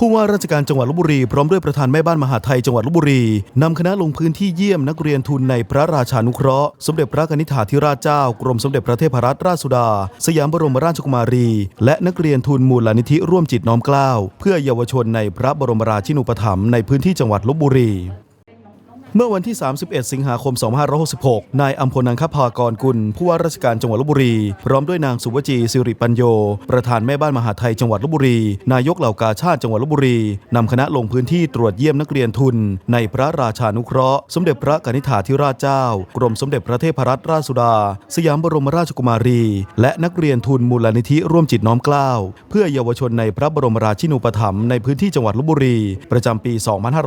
ผู้ว่าราชการจังหวัดลบบุรี พร้อมด้วยประธานแม่บ้านมหาไทยจังหวัดลบบุรีนำคณะลงพื้นที่เยี่ยมนักเรียนทุนในพระราชานุเคราะห์ สมเด็จพระนิธิาธิราชเจ้ากรมสมเด็จพระเทพรัตนราชสุดา สยามบรมราชกุมารี และนักเรียนทุนมูลนิธิร่วมจิตน้อมเกล้าเพื่อเยาวชนในพระบรมราชินูปถัมภ์ในพื้นที่จังหวัดลบบุรี เมื่อวันที่ 31 สิงหาคม 2566 นายอัมพลนังคภากรกุล ผู้ว่าราชการจังหวัดลบบุรี พร้อมด้วยนางสุวจีสิริปัญโย ประธานแม่บ้านมหาไทยจังหวัดลบบุรี นายกเหล่ากาชาติจังหวัดลบบุรีนำคณะลงพื้นที่ตรวจเยี่ยมนักเรียนทุน ในพระราชานุเคราะห์ สมเด็จพระกนิษฐาธิราชเจ้า กรมสมเด็จพระเทพรัตนราชสุดา สยามบรมราชกุมารี และนักเรียนทุนมูลนิธิร่วมจิตน้อมเกล้าเพื่อเยาวชนในพระบรมราชินูปถัมภ์ในพื้นที่จังหวัดลบบุรี ประจำปี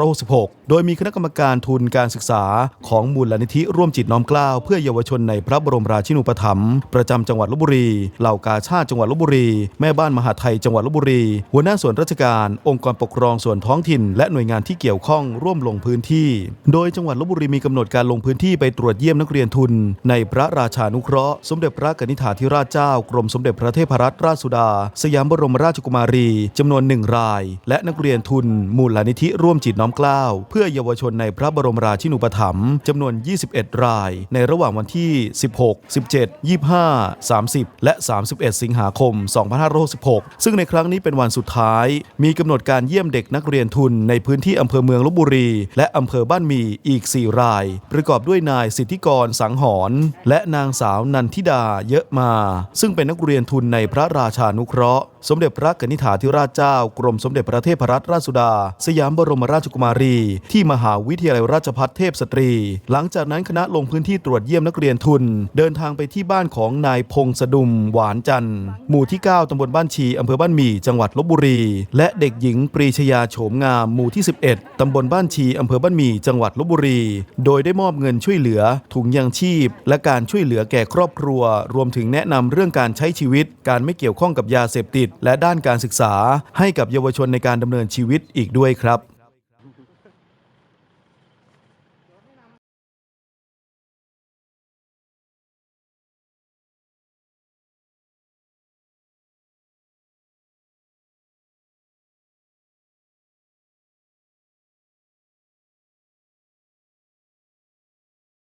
2566 โดยมีคณะกรรมการทุนการการศึกษาของมูลนิธิร่วมจิตน้อมเกล้าเพื่อเยาวชนในพระบรมราชินูปถัมภ์ประจำจังหวัดลบบุรี เหล่ากาชาติจังหวัดลบบุรี แม่บ้านมหาไทยจังหวัดลบบุรี หัวหน้าส่วนราชการ องค์กรปกครองส่วนท้องถิ่น และหน่วยงานที่เกี่ยวข้องร่วมลงพื้นที่ โดยจังหวัดลบบุรีมีกำหนดการลงพื้นที่ไปตรวจเยี่ยมนักเรียนทุน ในพระราชานุเคราะห์ สมเด็จพระกนิษฐาธิราชเจ้ากรมสมเด็จพระเทพรัตนราชสุดา สยามบรมราชกุมารีจำนวนหนึ่งราย และนักเรียนทุน มูลนิธิร่วมจิตน้อมเกล้าเพื่อเยาวชนในพระบรมราชินูปถัมภ์จำนวน 21 ราย ในระหว่างวันที่ 16 17 25 30 และ 31 สิงหาคม 2566 ซึ่งในครั้งนี้เป็นวันสุดท้าย มีกำหนดการเยี่ยมเด็กนักเรียนทุนในพื้นที่อำเภอเมืองลบบุรี และอำเภอบ้านมีอีก 4 ราย ประกอบด้วยนายสิทธิกรสังหรณ์และนางสาวนันทิดาเยอะมา ซึ่งเป็นนักเรียนทุนในพระราชานุเคราะห์ สมเด็จพระกนิษฐาธิราชเจ้ากรมสมเด็จพระเทพรัตนราชสุดา สยามบรมราชกุมารี ที่มหาวิทยาลัยราชภัฏเทพสตรี หลังจากนั้นคณะลงพื้นที่ตรวจเยี่ยมนักเรียนทุน เดินทางไปที่บ้านของนายพงษดุม หวานจันทร์หมู่ที่ 9 ตำบลบ้านชีอำเภอบ้านหมี่จังหวัดลบบุรี และเด็กหญิงปรีชยาโฉมงามหมู่ที่ 11 ตำบลบ้านชีอำเภอบ้านหมี่จังหวัดลบบุรี โดยได้มอบเงินช่วยเหลือ ถุงยางชีพ และการช่วยเหลือแก่ครอบครัว รวมถึงแนะนำเรื่องการใช้ชีวิต การไม่เกี่ยวข้องกับยาเสพติด และด้านการศึกษา ให้กับเยาวชนในการดำเนินชีวิตอีกด้วยครับ